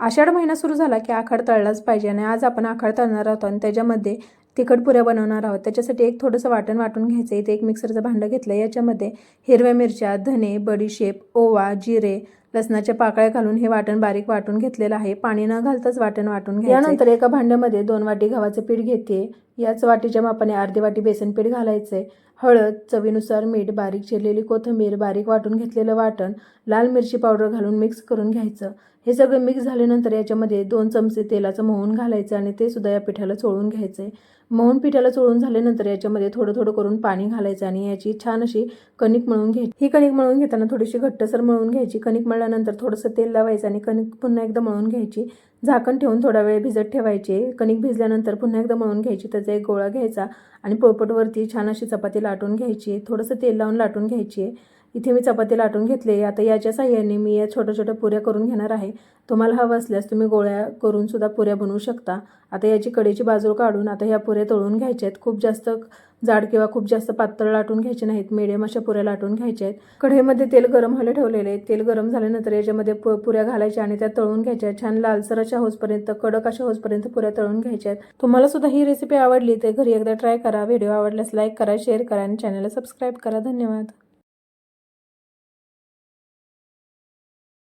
आषाढ महिना सुरू झाला की आखाड तळलाच पाहिजे आणि आज आपण आखाड तळणार आहोत आणि त्याच्यामध्ये तिखट पुऱ्या बनवणार आहोत. त्याच्यासाठी एक थोडंसं वाटण वाटून घ्यायचं. इथे एक मिक्सरचं भांडं घेतलं याच्यामध्ये हिरव्या मिरच्या धने बडीशेप ओवा जिरे लसणाच्या पाकळ्या घालून हे वाटण बारीक वाटून घेतलेलं आहे. पाणी न घालताच वाटण वाटून घ्या यानंतर एका भांड्यामध्ये दोन वाटी गव्हाचं पीठ घेते. याच वाटीच्या मापाने अर्धी वाटी बेसनपीठ घालायचं. आहे हळद चवीनुसार मीठ बारीक चिरलेली कोथिंबीर बारीक वाटून घेतलेलं वाटण लाल मिरची पावडर घालून मिक्स करून घ्यायचं. हे सगळं मिक्स झाल्यानंतर याच्यामध्ये दोन चमचे तेलाचं मोहन घालायचं आणि ते सुद्धा या पिठाला चोळून घ्यायचं. आहे मोहन पिठाला चोळून झाल्यानंतर याच्यामध्ये थोडं थोडं करून पाणी घालायचं आणि याची छान अशी कणिक मळून घ्यायची. ही कणिक मळून घेताना थोडीशी घट्टसर मळून घ्यायची. कणिक मळल्यानंतर थोडंसं तेल लावायचं आणि कणिक पुन्हा एकदा मळून घ्यायची. झाकण ठेवून थोडा वेळ भिजत ठेवायचे. कणिक भिजल्यानंतर पुन्हा एकदा मळून घ्यायची त्याचा एक गोळा घ्यायचा आणि पोळपटवरती छान अशी चपाती लाटून घ्यायची. थोडंसं तेल लावून लाटून घ्यायची. इथे मी चपाती लाटून घेतली. आता याच्या साह्याने मी या छोट्या छोट्या पुऱ्या करून घेणार आहे. तुम्हाला हवं असल्यास तुम्ही गोळ्या करून सुद्धा पुऱ्या बनवू शकता. आता याची कडेची बाजू काढून आता ह्या पुऱ्या तळून घ्यायच्या आहेत. खूप जास्त जाड किंवा खूप जास्त पातळ लाटून घ्यायचे नाहीत. मिडियम अशा पुऱ्या लाटून घ्यायच्या आहेत. कढईमध्ये तेल गरम व्हायला ठेवलेले आहे. तेल गरम झाल्यानंतर याच्यामध्ये पु पुऱ्या घालायच्या आणि त्या तळून घ्यायच्या छान लालसर अशा होसपर्यंत कडक अशा होसपर्यंत पुऱ्या तळून घ्यायच्या आहेत. तुम्हाला सुद्धा ही रेसिपी आवडली तर घरी एकदा ट्राय करा. व्हिडिओ आवडल्यास लाईक करा शेअर करा आणि चॅनलला सबस्क्राईब करा. धन्यवाद.